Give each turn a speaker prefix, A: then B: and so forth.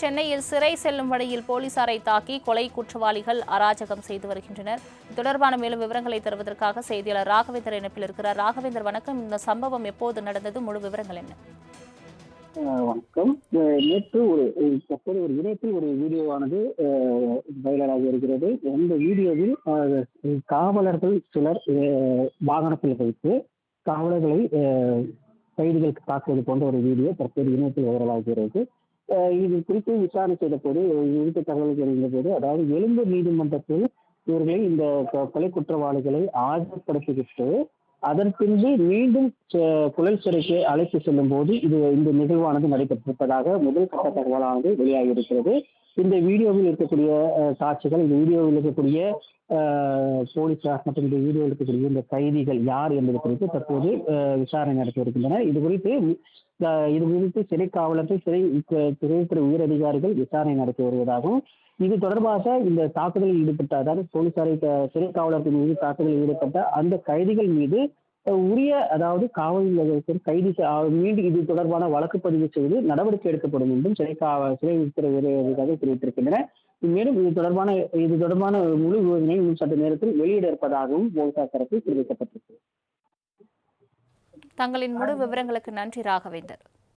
A: சென்னையில் சிறை செல்லும் வழியில் போலீசாரை தாக்கி கொலை குற்றவாளிகள் அராஜகம் செய்து வருகின்றனர். தொடர்பான மேலும் விவரங்களை தருவதற்காக செய்தியாளர் ராகவேந்தர் இணைப்பில் இருக்கிறார். ராகவேந்தர் வணக்கம். இந்த சம்பவம் எப்போது நடந்தது? முழு விவரங்கள் என்ன?
B: வணக்கம். நேற்று ஒரு தற்போது ஒரு இணையத்தில் ஒரு வீடியோவானது வைரலாக வைரலாகி வருகிறது. அந்த வீடியோவில் காவலர்கள் சிலர் வாகனத்தில் வைத்து காவலர்களை கைதிகளுக்கு தாக்குவது போன்ற ஒரு வீடியோ தற்போது இணையத்தில் வைரலாகிறது இது குறித்து விசாரணை செய்த போது குறித்த தகவல் தெரிந்த போது அதாவது எலும்பு நீதிமன்றத்தில் இவர்களை இந்த கொ- கொலை குற்றவாளிகளை ஆஜர்படுத்திவிட்டு அதன் பின்பு மீண்டும் குழல் சிறைக்கு அழைத்து செல்லும் போது இது இந்த நிகழ்வானது நடைபெற்றிருப்பதாக முதல் கட்ட தகவலானது வெளியாகி இருக்கிறது இந்த வீடியோவில் இருக்கக்கூடிய காட்சிகள் இந்த வீடியோவில் இருக்கக்கூடிய போலீசார் மற்றும் இந்த வீடியோ எடுக்கக்கூடிய இந்த கைதிகள் யார் என்பது குறித்து தற்போது விசாரணை நடத்தி வருகின்றன இது குறித்து இது குறித்து சிறை காவலர்கள் சிறை சிறைத்துறை உயர் அதிகாரிகள் விசாரணை நடத்தி வருவதாகவும் இது தொடர்பாக இந்த தாக்குதலில் ஈடுபட்ட அதாவது போலீசாரை சிறை காவலர்கள் மீது தாக்குதலில் ஈடுபட்ட அந்த கைதிகள் மீது உரிய அதாவது காவல் நிலையத்தில் கைது மீண்டும் இது தொடர்பான வழக்கு பதிவு செய்து நடவடிக்கை எடுக்கப்படும் என்றும் சிறை காவல் சிறை உயர் அதிகாரிகள் தெரிவித்திருக்கின்றனர். மேலும் இது தொடர்பான இது தொடர்பான முழு விவரங்களை இன்னும் சற்று நேரத்தில் வெளியிட இருப்பதாகவும் போலீசார் தரப்பில் தெரிவிக்கப்பட்டிருக்கிறது.
A: தங்களின் முழு விவரங்களுக்கு நன்றி ராகவேந்தர்.